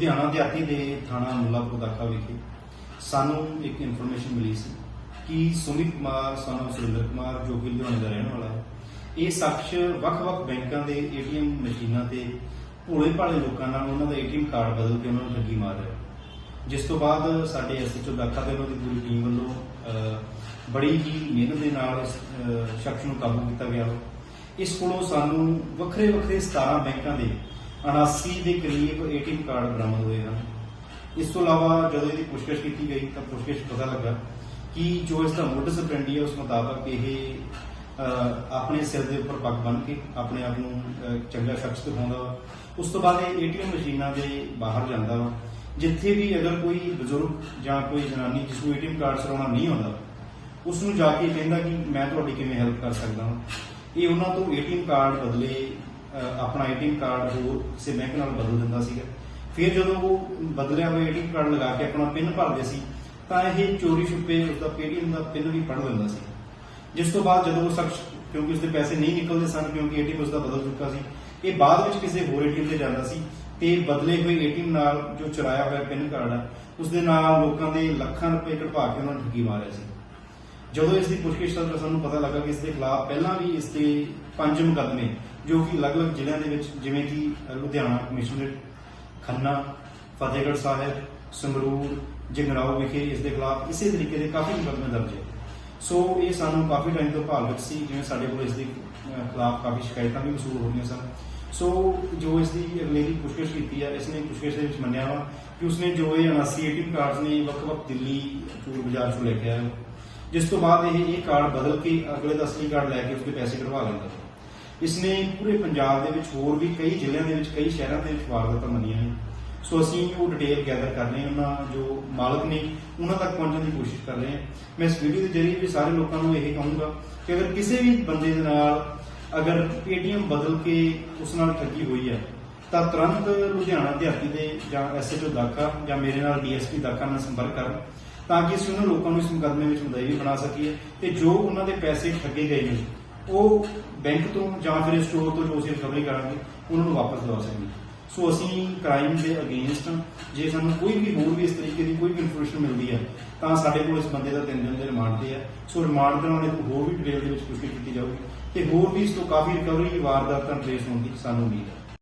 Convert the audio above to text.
ਲੁਧਿਆਣਾ ਦਿਹਾਤੀ ਦੇ ਥਾਣਾ ਮੁੱਲਾਪੁਰ ਦਾਖਾ ਵਿਖੇ ਸਾਨੂੰ ਇੱਕ ਇਨਫੋਰਮੇਸ਼ਨ ਮਿਲੀ ਸੀ ਕਿ ਸੁਮਿਤ ਕੁਮਾਰ ਸਾਨੂੰ ਸੁਰਿੰਦਰ ਕੁਮਾਰ, ਜੋ ਕਿ ਲੁਧਿਆਣੇ ਦਾ ਰਹਿਣ ਵਾਲਾ ਹੈ, ਇਹ ਸ਼ਖਸ ਵੱਖ-ਵੱਖ ਬੈਂਕਾਂ ਦੇ ਏਟੀਐਮ ਮਸ਼ੀਨਾਂ ਤੇ ਭੋਲੇ ਭਾਲੇ ਲੋਕਾਂ ਨਾਲ ਉਹਨਾਂ ਦਾ ਏਟੀਐਮ ਕਾਰਡ ਬਦਲ ਕੇ ਉਹਨਾਂ ਨੂੰ ਠੱਗੀ ਮਾਰ ਰਿਹਾ ਜਿਸ ਤੋਂ ਬਾਅਦ ਸਾਡੇ ਐਸਐਚਓ ਦਾਖਾ ਤੇ ਉਹਨਾਂ ਦੀ ਪੂਰੀ ਟੀਮ ਵੱਲੋਂ ਬੜੀ ਹੀ ਮਿਹਨਤ ਦੇ ਨਾਲ ਇਸ ਸ਼ਖਸ ਨੂੰ ਕਾਬੂ ਕੀਤਾ ਗਿਆ। ਇਸ ਕੋਲੋਂ ਸਾਨੂੰ ਵੱਖਰੇ ਵੱਖਰੇ 17 ਬੈਂਕਾਂ ਦੇ 79 ਦੇ ਕਰੀਬ ਏਟੀਐਮ ਕਾਰਡ ਬਰਾਮਦ ਹੋਏ ਹਨ। ਇਸ ਤੋਂ ਇਲਾਵਾ ਜਦੋਂ ਇਹਦੀ ਪੁੱਛਗਿੱਛ ਕੀਤੀ ਗਈ ਤਾਂ ਪੁੱਛਗਿੱਛ ਪਤਾ ਲੱਗਾ ਕਿ ਜੋ ਇਸ ਦਾ ਮੋਡਸ ਆਪਰੈਂਡੀ ਹੈ ਉਸ ਮੁਤਾਬਕ ਇਹ ਆਪਣੇ ਸਿਰ ਦੇ ਉੱਪਰ ਪੱਗ ਬੰਨ੍ਹ ਕੇ ਆਪਣੇ ਆਪ ਨੂੰ ਚੰਗਾ ਸ਼ਖਸ ਦਿਖਾਉਂਦਾ ਵਾ। ਉਸ ਤੋਂ ਬਾਅਦ ਇਹ ਏਟੀਐਮ ਮਸ਼ੀਨਾਂ ਦੇ ਬਾਹਰ ਜਾਂਦਾ ਵਾ। ਜਿੱਥੇ ਵੀ ਅਗਰ ਕੋਈ ਬਜ਼ੁਰਗ ਜਾਂ ਕੋਈ ਜਨਾਨੀ ਜਿਸ ਨੂੰ ਏਟੀਐਮ ਕਾਰਡ ਚਲਾਉਣਾ ਨਹੀਂ ਆਉਂਦਾ, ਉਸ ਨੂੰ ਜਾ ਕੇ ਕਹਿੰਦਾ ਕਿ ਮੈਂ ਤੁਹਾਡੀ ਕਿਵੇਂ ਹੈਲਪ ਕਰ ਸਕਦਾ ਹਾਂ ਇਹ ਉਹਨਾਂ ਤੋਂ ਏਟੀਐਮ ਕਾਰਡ ਬਦਲੇ ਆਪਣਾ ਏਟੀਐਮ ਕਾਰਡ ਹੋਰ ਕਿਸੇ ਬੈਂਕ ਨਾਲ ਬਦਲ ਦਿੰਦਾ ਸੀਗਾ। ਫਿਰ ਜਦੋਂ ਉਹ ਬਦਲਿਆ ਹੋਇਆ ਏਟੀਐਮ ਕਾਰਡ ਲਗਾ ਕੇ ਆਪਣਾ ਪਿਨ ਭਰਦੇ ਸੀ, ਤਾਂ ਇਹ ਚੋਰੀ ਛੁਪੇ ਉਸਦਾ ਪੇਟੀਐਮ ਦਾ ਪਿਨ ਵੀ ਪੜ ਲੈਂਦਾ ਸੀ। ਜਿਸ ਤੋਂ ਬਾਅਦ ਜਦੋਂ ਉਹ ਸ਼ਖਸ ਕਿਉਂਕਿ ਉਸਦੇ ਪੈਸੇ ਨਹੀਂ ਨਿਕਲਦੇ ਸਨ, ਕਿਉਂਕਿ ਏਟੀਐਮ ਉਸਦਾ ਬਦਲ ਚੁੱਕਾ ਸੀ, ਇਹ ਬਾਅਦ ਵਿੱਚ ਕਿਸੇ ਹੋਰ ਏਟੀਐਮ ਤੇ ਜਾਂਦਾ ਸੀ ਤੇ ਬਦਲੇ ਹੋਏ ਏਟੀਐਮ ਨਾਲ ਜੋ ਚੁਰਾਇਆ ਹੋਇਆ ਪਿੰਨ ਕਾਰਡ ਹੈ ਉਸਦੇ ਨਾਲ ਲੋਕਾਂ ਦੇ ਲੱਖਾਂ ਰੁਪਏ ਕਢਵਾ ਕੇ ਉਹਨਾਂ ਨੂੰ ਠੱਗੀ ਮਾਰਿਆ ਸੀ। ਜਦੋਂ ਇਸ ਦੀ ਪੁੱਛਗਿੱਛ ਤੋਂ ਸਾਨੂੰ ਪਤਾ ਲੱਗਾ ਕਿ ਇਸ ਦੇ ਖਿਲਾਫ ਪਹਿਲਾਂ ਵੀ ਇਸ ਦੇ ਪੰਜ ਮੁਕੱਦਮੇ, ਜੋ ਕਿ ਅਲੱਗ-ਅਲੱਗ ਜ਼ਿਲ੍ਹਿਆਂ ਦੇ ਵਿੱਚ ਜਿਵੇਂ ਕਿ ਲੁਧਿਆਣਾ ਕਮਿਸ਼ਨਰੇਟ, ਖੰਨਾ, ਫਤਿਹਗੜ੍ਹ ਸਾਹਿਬ, ਸੰਗਰੂਰ, ਜਗਰਾਓ ਵਿਖੇ ਇਸ ਦੇ ਖਿਲਾਫ ਇਸੇ ਤਰੀਕੇ ਦੇ ਕਾਫੀ ਮੁਕੱਦਮੇ ਦਰਜ ਹੈ। ਸੋ ਇਹ ਸਾਨੂੰ ਕਾਫੀ ਟਾਈਮ ਤੋਂ ਭਾਲ ਵਿੱਚ ਸੀ, ਜਿਵੇਂ ਸਾਡੇ ਕੋਲ ਇਸ ਦੇ ਖਿਲਾਫ ਕਾਫੀ ਸ਼ਿਕਾਇਤਾਂ ਵੀ ਵਸੂਲ ਹੋਈਆਂ ਸਨ। ਸੋ ਜੋ ਇਸ ਦੀ ਅਗਲੇ ਪੁੱਛਗਿੱਛ ਕੀਤੀ ਹੈ ਇਸਨੇ ਪੁੱਛਗਿੱਛ ਦੇ ਵਿੱਚ ਮੰਨਿਆ ਵਾ ਕਿ ਉਸਨੇ ਜੋ ਇਹ 79 ਕਾਰਡਸ ਨੇ ਵੱਖ-ਵੱਖ ਦਿੱਲੀ ਚੂਰ ਬਾਜ਼ਾਰ ਤੋਂ ਲੈ ਕੇ ਆਇਆ ਜਿਸ ਤੋਂ ਬਾਅਦ ਇਹ ਇਹ ਕਾਰਡ ਬਦਲ ਕੇ ਅਗਲੇ ਦਾ ਅਸਲੀ ਕਾਰਡ ਲੈ ਕੇ ਉਸਦੇ ਪੈਸੇ ਕਢਵਾ ਲੈਂਦਾ ਸੀ। ਇਸਨੇ ਪੂਰੇ ਪੰਜਾਬ ਦੇ ਵਿੱਚ ਹੋਰ ਵੀ ਕਈ ਜ਼ਿਲ੍ਹਿਆਂ ਦੇ ਵਿੱਚ, ਕਈ ਸ਼ਹਿਰਾਂ ਦੇ ਵਿੱਚ ਵਾਰਦਾਤਾਂ ਮੰਨੀਆਂ ਨੇ ਸੋ ਅਸੀਂ ਉਹ ਡਿਟੇਲ ਗੈਦਰ ਕਰ ਰਹੇ ਹਾਂ, ਉਹਨਾਂ ਜੋ ਮਾਲਕ ਨੇ ਉਹਨਾਂ ਤੱਕ ਪਹੁੰਚਣ ਦੀ ਕੋਸ਼ਿਸ਼ ਕਰ ਰਹੇ ਹਾਂ। ਮੈਂ ਇਸ ਵੀਡੀਓ ਦੇ ਜ਼ਰੀਏ ਵੀ ਸਾਰੇ ਲੋਕਾਂ ਨੂੰ ਇਹ ਕਹੂੰਗਾ ਕਿ ਅਗਰ ਕਿਸੇ ਵੀ ਬੰਦੇ ਦੇ ਨਾਲ ਅਗਰ ਏਟੀਐਮ ਬਦਲ ਕੇ ਉਸ ਨਾਲ ਠੱਗੀ ਹੋਈ ਹੈ, ਤਾਂ ਤੁਰੰਤ ਲੁਧਿਆਣਾ ਦਿਹਾਤੀ ਦੇ ਜਾਂ ਐਸਐਚਓ ਦਾਖਾ ਜਾਂ ਮੇਰੇ ਨਾਲ ਡੀਐਸਪੀ ਦਾਖਾ ਨਾਲ ਸੰਪਰਕ ਕਰਨ। ਤਾਂ ਕਿ ਅਸੀਂ ਉਹਨਾਂ ਲੋਕਾਂ ਨੂੰ ਇਸ ਮੁਕੱਦਮੇ ਵਿੱਚ ਮੁਦਈ ਬਣਾ ਸਕੀਏ ਤੇ ਜੋ ਉਹਨਾਂ ਦੇ ਪੈਸੇ ਠੱਗੇ ਗਏ ਨੇ, ਉਹ ਬੈਂਕ ਤੋਂ ਜਾਂ ਫਿਰ ਸਟੋਰ ਤੋਂ ਜੋ ਅਸੀਂ ਰਿਕਵਰੀ ਕਰਾਂਗੇ, ਉਹਨਾਂ ਨੂੰ ਵਾਪਸ ਲਵਾ ਸਕੀਏ। ਸੋ ਅਸੀਂ ਕ੍ਰਾਈਮ ਦੇ ਅਗੇਂਸਟ ਜੇ ਸਾਨੂੰ ਕੋਈ ਵੀ ਹੋਰ ਵੀ ਇਸ ਤਰੀਕੇ ਦੀ ਕੋਈ ਵੀ ਇਨਫੋਰਮੇਸ਼ਨ ਮਿਲਦੀ ਹੈ, ਤਾਂ ਸਾਡੇ ਕੋਲ ਇਸ ਬੰਦੇ ਦਾ ਤਿੰਨ ਦਿਨ ਦੇ ਰਿਮਾਂਡ ਤੇ ਹੈ। ਸੋ ਰਿਮਾਂਡ ਦੇ ਨਾਲ ਇਹ ਹੋਰ ਵੀ ਡਿਟੇਲ ਦੇ ਵਿੱਚ ਪੁਸ਼ਟੀ ਕੀਤੀ ਜਾਊਗੀ ਤੇ ਹੋਰ ਵੀ ਇਸ ਤੋਂ ਕਾਫੀ ਰਿਕਵਰੀ ਵਾਰਦਾਤਾਂ ਟ੍ਰੇਸ ਹੋਣ ਦੀ ਸਾਨੂੰ ਉਮੀਦ ਹੈ।